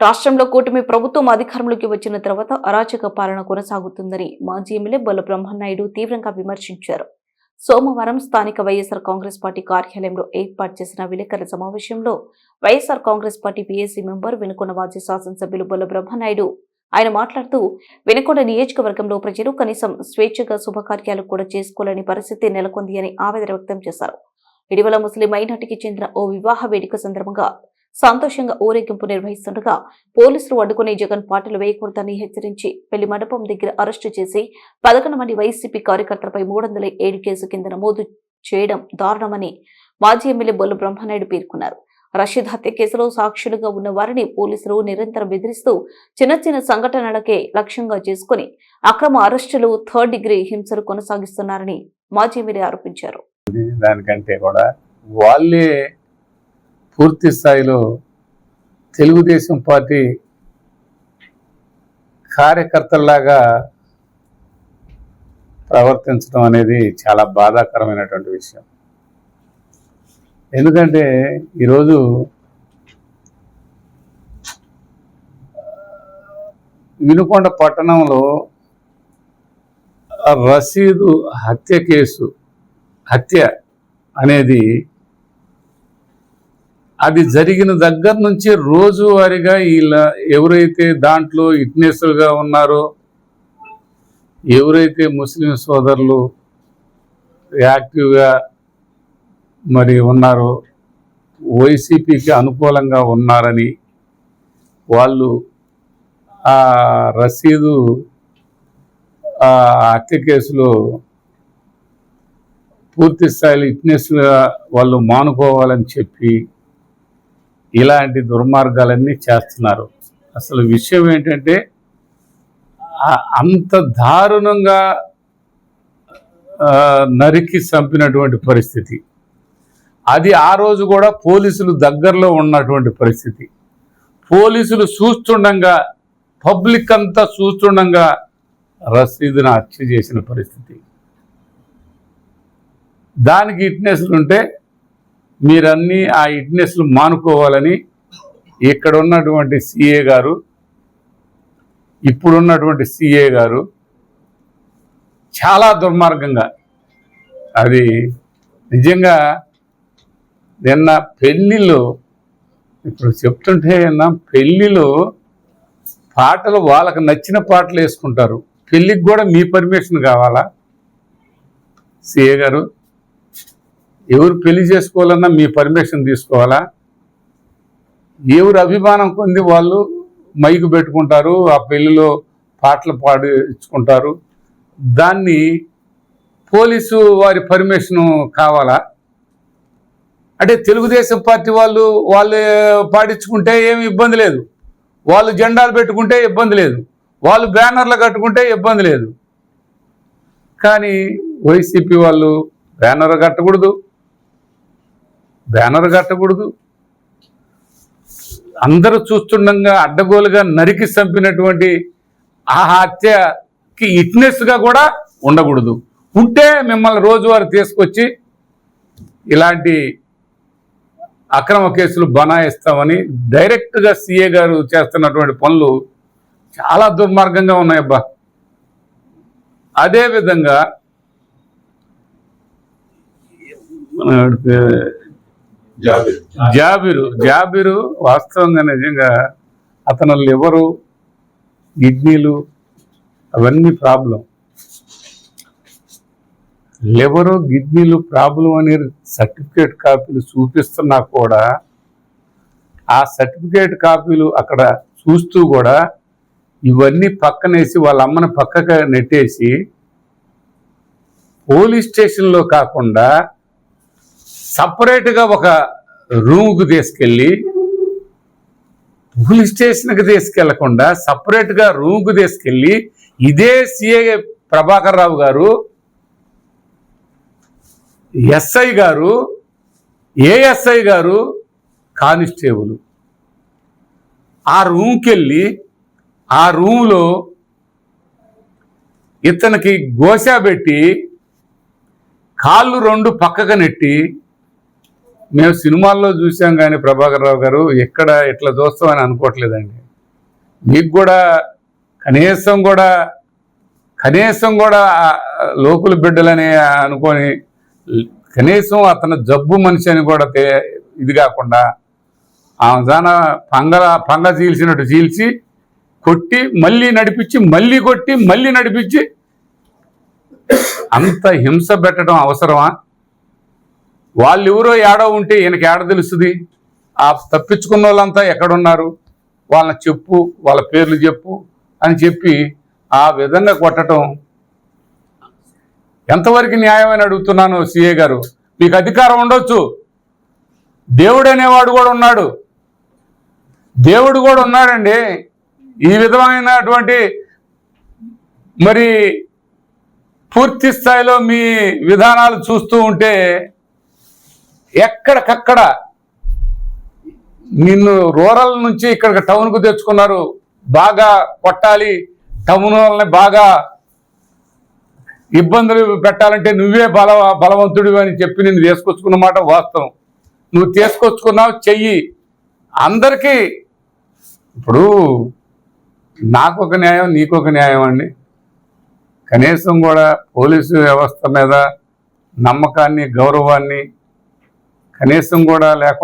రాష్ట్రంలో కూటమి ప్రభుత్వం అధికారంలోకి వచ్చిన తర్వాత అరాచక పాలన కొనసాగుతుందని మాజీ ఎమ్మెల్యే బొల్ల బ్రహ్మనాయుడు తీవ్రంగా విమర్శించారు. సోమవారం స్థానిక వైఎస్ఆర్ కాంగ్రెస్ పార్టీ కార్యాలయంలో ఏర్పాటు చేసిన విలేకరుల సమావేశంలో YSR Congress party PSC member Vinukonda మాజీ శాసనసభ్యులు బొల్ల బ్రహ్మనాయుడు. ఆయన మాట్లాడుతూ వెనుకొండ నియోజకవర్గంలో ప్రజలు కనీసం స్వేచ్ఛగా శుభకార్యాలు కూడా చేసుకోలేని పరిస్థితి నెలకొంది అని ఆవేదన వ్యక్తం చేశారు. ఇటీవల ముస్లిం మైనార్టీకి చెందిన ఓ వివాహ వేడుక సందర్భంగా సంతోషంగా ఊరేగింపు నిర్వహిస్తుండగా పోలీసులు అడ్డుకుని జగన్ పాటలు వేయకూడదని హెచ్చరించి పెళ్ళి మండపం దగ్గర అరెస్టు చేసి పదకొండు మంది వైసీపీ కార్యకర్తలపై మూడు ఏడు కేసు కింద నమోదు చేయడం దారుణమని మాజీ ఎమ్మెల్యే బొల్లు బ్రహ్మనాయుడు పేర్కొన్నారు. రషీద్ హత్య కేసులో సాక్షులుగా ఉన్న వారిని పోలీసులు నిరంతరం బెదిరిస్తూ చిన్న చిన్న సంఘటనలకే లక్ష్యంగా చేసుకుని అక్రమ అరెస్టులు థర్డ్ డిగ్రీ హింసలు కొనసాగిస్తున్నారని మాజీ ఎమ్మెల్యే ఆరోపించారు. దానికంటే కూడా వాళ్ళే పూర్తి స్థాయిలో తెలుగుదేశం పార్టీ కార్యకర్తల్లాగా ప్రవర్తించడం అనేది చాలా బాధాకరమైనటువంటి విషయం. ఎందుకంటే ఈరోజు వినుకొండ పట్టణంలో రసీదు హత్య కేసు హత్య అనేది అది జరిగిన దగ్గర నుంచి రోజువారీగా వీళ్ళ ఎవరైతే దాంట్లో ఇట్నెస్లుగా ఉన్నారో ఎవరైతే ముస్లిం సోదరులు యాక్టివ్గా మరి ఉన్నారో వైసీపీకి అనుకూలంగా ఉన్నారని వాళ్ళు ఆ రసీదు ఆ హత్య కేసులో పూర్తి స్థాయిలో ఇట్నెస్గా వాళ్ళు మానుకోవాలని చెప్పి ఇలాంటి దుర్మార్గాలన్నీ చేస్తున్నారు. అసలు విషయం ఏంటంటే అంత దారుణంగా నరికి చంపినటువంటి పరిస్థితి. అది ఆ రోజు కూడా పోలీసులు దగ్గరలో ఉన్నటువంటి పరిస్థితి. పోలీసులు చూస్తుండగా పబ్లిక్ అంతా చూస్తుండగా రసీదును హత్య చేసిన పరిస్థితి. దానికి ఇట్నెస్లు ఉంటే మీరన్నీ ఆ ఇట్నెస్లు మానుకోవాలని ఇక్కడ ఉన్నటువంటి సిఏ గారు ఇప్పుడున్నటువంటి సిఏ గారు చాలా దుర్మార్గంగా అది నిజంగా నిన్న పెళ్ళిలో ఇప్పుడు చెప్తుంటే నా పెళ్ళిలో పాటలు వాళ్ళకి నచ్చిన పాటలు వేసుకుంటారు. పెళ్ళికి కూడా మీ పర్మిషన్ కావాలా? సిఏ గారు? ఎవరు పెళ్ళి చేసుకోవాలన్నా మీ పర్మిషన్ తీసుకోవాలా? ఎవరు అభిమానం పొంది వాళ్ళు మైకు పెట్టుకుంటారు ఆ పెళ్ళిలో పాటలు పాడించుకుంటారు. దాన్ని పోలీసు వారి పర్మిషను కావాలా? అంటే తెలుగుదేశం పార్టీ వాళ్ళు వాళ్ళు పాడించుకుంటే ఏమి ఇబ్బంది లేదు. వాళ్ళు జెండాలు పెట్టుకుంటే ఇబ్బంది లేదు. వాళ్ళు బ్యానర్లు కట్టుకుంటే ఇబ్బంది లేదు. కానీ వైసీపీ వాళ్ళు బ్యానర్ కట్టకూడదు. బ్యానర్ కట్టకూడదు. అందరూ చూస్తుండగా అడ్డగోలుగా నరికి చంపినటువంటి ఆ హత్యకి ఇట్నెస్గా కూడా ఉండకూడదు. ఉంటే మిమ్మల్ని రోజువారు తీసుకొచ్చి ఇలాంటి అక్రమ కేసులు బనాయిస్తామని డైరెక్ట్గా సీఏ గారు చేస్తున్నటువంటి పనులు చాలా దుర్మార్గంగా ఉన్నాయబ్బా. అదేవిధంగా జాబిరు. జాబిరు. వాస్తవంగా నిజంగా అతను లివరు కిడ్నీలు అవన్నీ ప్రాబ్లం. లివరు కిడ్నీలు ప్రాబ్లం అనే సర్టిఫికేట్ కాపీలు చూపిస్తున్నా కూడా ఆ సర్టిఫికేట్ కాపీలు అక్కడ చూస్తూ కూడా ఇవన్నీ పక్కనేసి వాళ్ళ అమ్మని పక్కగా నెట్టేసి పోలీస్ స్టేషన్లో కాకుండా సపరేట్గా ఒక రూమ్కు తీసుకెళ్ళి పోలీస్ స్టేషన్కి తీసుకెళ్ళకుండా సపరేట్గా రూమ్కు తీసుకెళ్ళి ఇదే సిఏ ప్రభాకర్ రావు గారు ఎస్ఐ గారు ఏఎస్ఐ గారు కానిస్టేబుల్. ఆ రూమ్కి వెళ్ళి ఆ రూమ్లో ఇతనికి గోసా పెట్టి కాళ్ళు రెండు పక్కకు నెట్టి మేము సినిమాల్లో చూసాం కానీ ప్రభాకర్ రావు గారు ఎక్కడ ఇట్లా చూస్తామని అనుకోవట్లేదండి. మీకు కూడా కనీసం కూడా కనీసం కూడా లోకుల బిడ్డలని అనుకొని కనీసం అతను జబ్బు మనిషి అని కూడా తే- ఇది కాకుండా ఆమె దాన పంగ పంగ చీల్చినట్టు చీల్చి కొట్టి మళ్ళీ నడిపించి మళ్ళీ కొట్టి మళ్ళీ నడిపించి అంత హింస పెట్టడం అవసరమా? వాళ్ళు ఎవరో ఏడో ఉంటే ఈయనకి ఏడ తెలుస్తుంది? ఆ తప్పించుకున్న వాళ్ళంతా ఎక్కడున్నారు? వాళ్ళని చెప్పు వాళ్ళ పేర్లు చెప్పు అని చెప్పి ఆ విధంగా కొట్టడం ఎంతవరకు న్యాయమని అడుగుతున్నాను సిఏ గారు? మీకు అధికారం ఉండొచ్చు. దేవుడు అనేవాడు కూడా ఉన్నాడు. దేవుడు కూడా ఉన్నాడండి. ఈ విధమైనటువంటి మరి పూర్తి స్థాయిలో మీ విధానాలు చూస్తూ ఉంటే ఎక్కడికక్కడ నిన్ను రూరల్ నుంచి ఇక్కడికి టౌన్కు తెచ్చుకున్నారు బాగా కొట్టాలి టౌన్ వాళ్ళని బాగా ఇబ్బందులు పెట్టాలంటే నువ్వే బల బలవంతుడు అని చెప్పి నేను తీసుకొచ్చుకున్న మాట వాస్తవం. నువ్వు తీసుకొచ్చుకున్నావు చెయ్యి. అందరికీ ఇప్పుడు నాకు ఒక న్యాయం నీకు ఒక న్యాయం అండి. కనీసం కూడా పోలీసు వ్యవస్థ మీద నమ్మకాన్ని గౌరవాన్ని కనీసం కూడా లేకుండా